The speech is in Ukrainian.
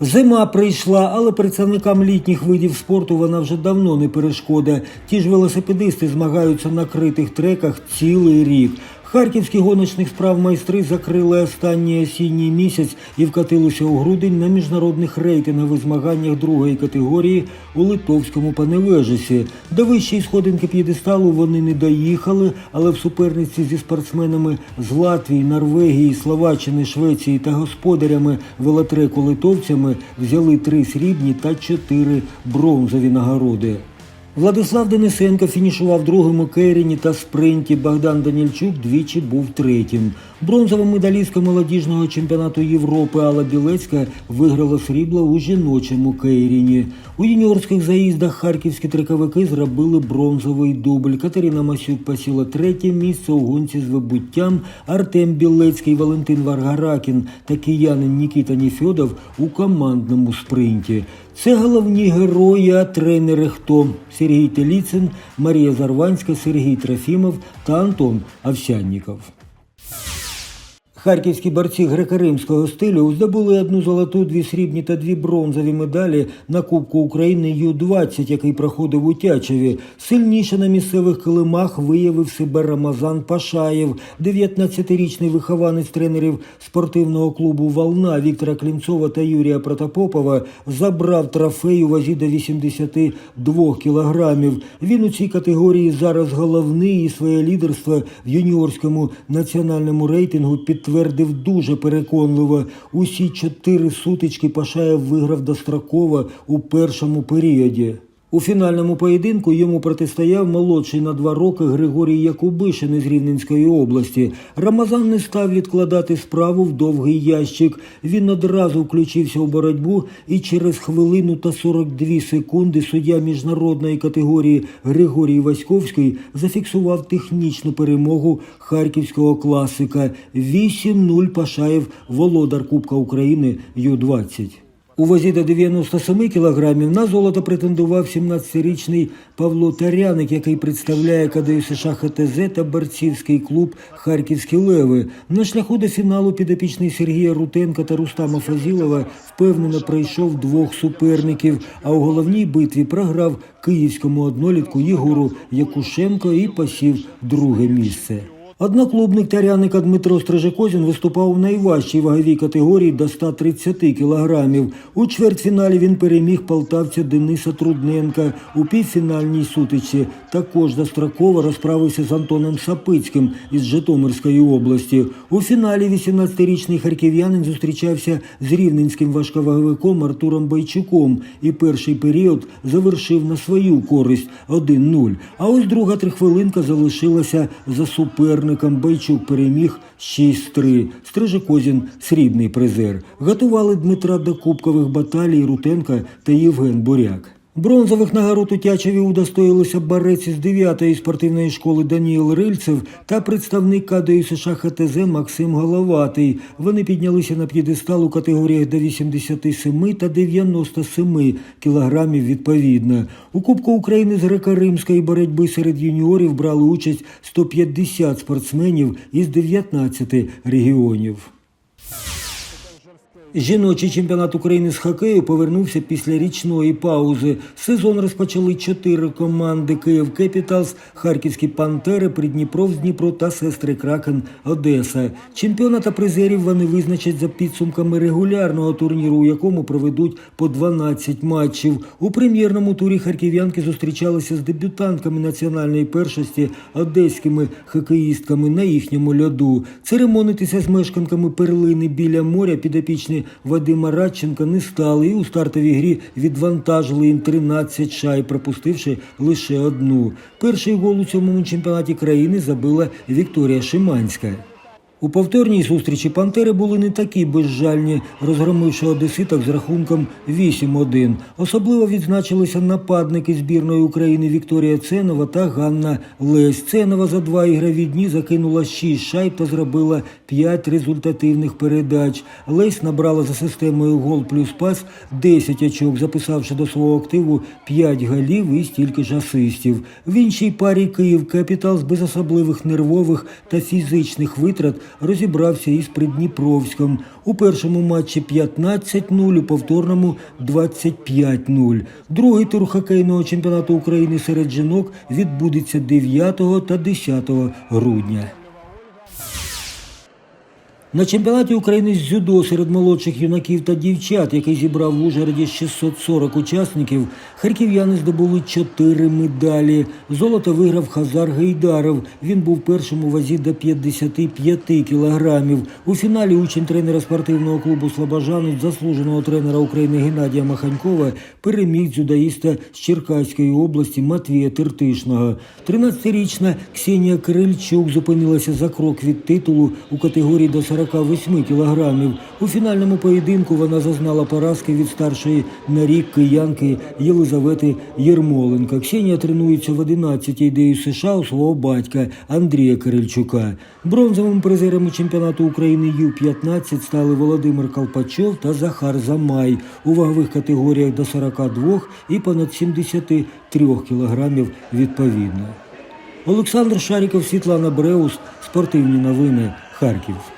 Зима прийшла, але представникам літніх видів спорту вона вже давно не перешкода. Ті ж велосипедисти змагаються на критих треках цілий рік. Харківські гоночних справ майстри закрили останній осінній місяць і вкатилися у грудень на міжнародних рейтингових змаганнях другої категорії у Литовському Паневежесі. До вищої сходинки п'єдесталу вони не доїхали, але в суперниці зі спортсменами з Латвії, Норвегії, Словаччини, Швеції та господарями велотреку литовцями взяли три срібні та чотири бронзові нагороди. Владислав Денисенко фінішував другим у Керіні та спринті. Богдан Данільчук двічі був третім. Бронзова медалістка молодіжного чемпіонату Європи Алла Білецька виграла срібло у жіночому Кейріні. У юніорських заїздах харківські трековики зробили бронзовий дубль. Катерина Масюк посіла третє місце у гонці з вибуттям. Артем Білецький, Валентин Варгаракін та киянин Нікіта Ніфьодов у командному спринті. Це головні герої, а тренери хто? Сергій Теліцин, Марія Зарванська, Сергій Трофімов та Антон Овсянніков. Харківські борці греко-римського стилю здобули одну золоту, дві срібні та дві бронзові медалі на Кубку України Ю-20, який проходив у Тячеві. Сильніше на місцевих килимах виявив себе Рамазан Пашаєв, 19-річний вихованець тренерів спортивного клубу Волна Віктора Клімцова та Юрія Протопопова забрав трофей у вазі до 82 кілограмів. Він у цій категорії зараз головний і своє лідерство в юніорському національному рейтингу підтвердив дуже переконливо. Усі чотири сутички Пашаєв виграв достроково у першому періоді. У фінальному поєдинку йому протистояв молодший на два роки Григорій Якубишин із Рівненської області. Рамазан не став відкладати справу в довгий ящик. Він одразу включився у боротьбу і через хвилину та 42 секунди суддя міжнародної категорії Григорій Васьковський зафіксував технічну перемогу харківського класика. 8-0 Пашаєв, володар Кубка України Ю-20. У вазі до 97 кілограмів на золото претендував 17-річний Павло Таряник, який представляє КДЮ США ХТЗ та борцівський клуб Харківські леви. На шляху до фіналу підопічний Сергія Рутенка та Рустама Фазілова впевнено пройшов двох суперників, а у головній битві програв київському однолітку Єгору Якушенко і посів друге місце. Одноклубник Таряника Дмитро Стрижекозін виступав у найважчій ваговій категорії до 130 кілограмів. У чвертьфіналі він переміг полтавця Дениса Трудненка. У півфінальній сутичці також достроково розправився з Антоном Сапицьким із Житомирської області. У фіналі 18-річний харків'янин зустрічався з рівненським важковаговиком Артуром Байчуком і перший період завершив на свою користь 1-0. А ось друга трихвилинка залишилася за суперником. Байчук переміг 6-3. Стрижекозін – срібний призер. Готували Дмитра до кубкових баталій Рутенка та Євген Буряк. Бронзових нагород у Тячеві удостоїлися борець із 9-ї спортивної школи Даніїл Рильцев та представник КДЮ США ХТЗ Максим Головатий. Вони піднялися на п'єдестал у категоріях до 87 та 97 кілограмів відповідно. У Кубку України з греко-римської боротьби серед юніорів брали участь 150 спортсменів із 19 регіонів. Жіночий чемпіонат України з хокею повернувся після річної паузи. Сезон розпочали чотири команди: Київ Кепіталс, Харківські Пантери, Придніпров з Дніпро та Сестри Кракен Одеса. Чемпіона та призерів вони визначать за підсумками регулярного турніру, у якому проведуть по 12 матчів. У прем'єрному турі харків'янки зустрічалися з дебютантками національної першості одеськими хокеїстками на їхньому льоду. Церемонитися з мешканками перлини біля моря підопічні Вадима Радченка не стали і у стартовій грі відвантажили їм 13 шай, пропустивши лише одну. Перший гол у цьому чемпіонаті країни забила Вікторія Шиманська. У повторній зустрічі пантери були не такі безжальні, розгромивши одеситок з рахунком 8-1. Особливо відзначилися нападники збірної України Вікторія Ценова та Ганна Лесь. Ценова за два ігрові дні закинула 6 шайб та зробила 5 результативних передач. Лесь набрала за системою гол плюс пас 10 очок, записавши до свого активу 5 голів і стільки ж асистів. В іншій парі Київ Капітал з без особливих нервових та фізичних витрат розібрався із Придніпровськом. У першому матчі 15-0, у повторному 25-0. Другий тур хокейного чемпіонату України серед жінок відбудеться 9 та 10 грудня. На чемпіонаті України з дзюдо серед молодших юнаків та дівчат, який зібрав в Ужгороді 640 учасників, харків'яни здобули чотири медалі. Золото виграв Хазар Гейдаров. Він був першим у вазі до 55 кілограмів. У фіналі учень тренера спортивного клубу Слобожанець, заслуженого тренера України Геннадія Маханькова, переміг дзюдоїста з Черкаської області Матвія Тертишного. 13-річна Ксенія Кирильчук зупинилася за крок від титулу у категорії до 48 кілограмів. У фінальному поєдинку вона зазнала поразки від старшої на рік киянки Єлизавети Єрмоленка. Ксенія тренується в 11-й ідеї США у свого батька Андрія Кирильчука. Бронзовими призерами чемпіонату України Ю-15 стали Володимир Калпачов та Захар Замай у вагових категоріях до 42 і понад 73 кілограмів відповідно. Олександр Шаріков, Світлана Бреус, спортивні новини, Харків.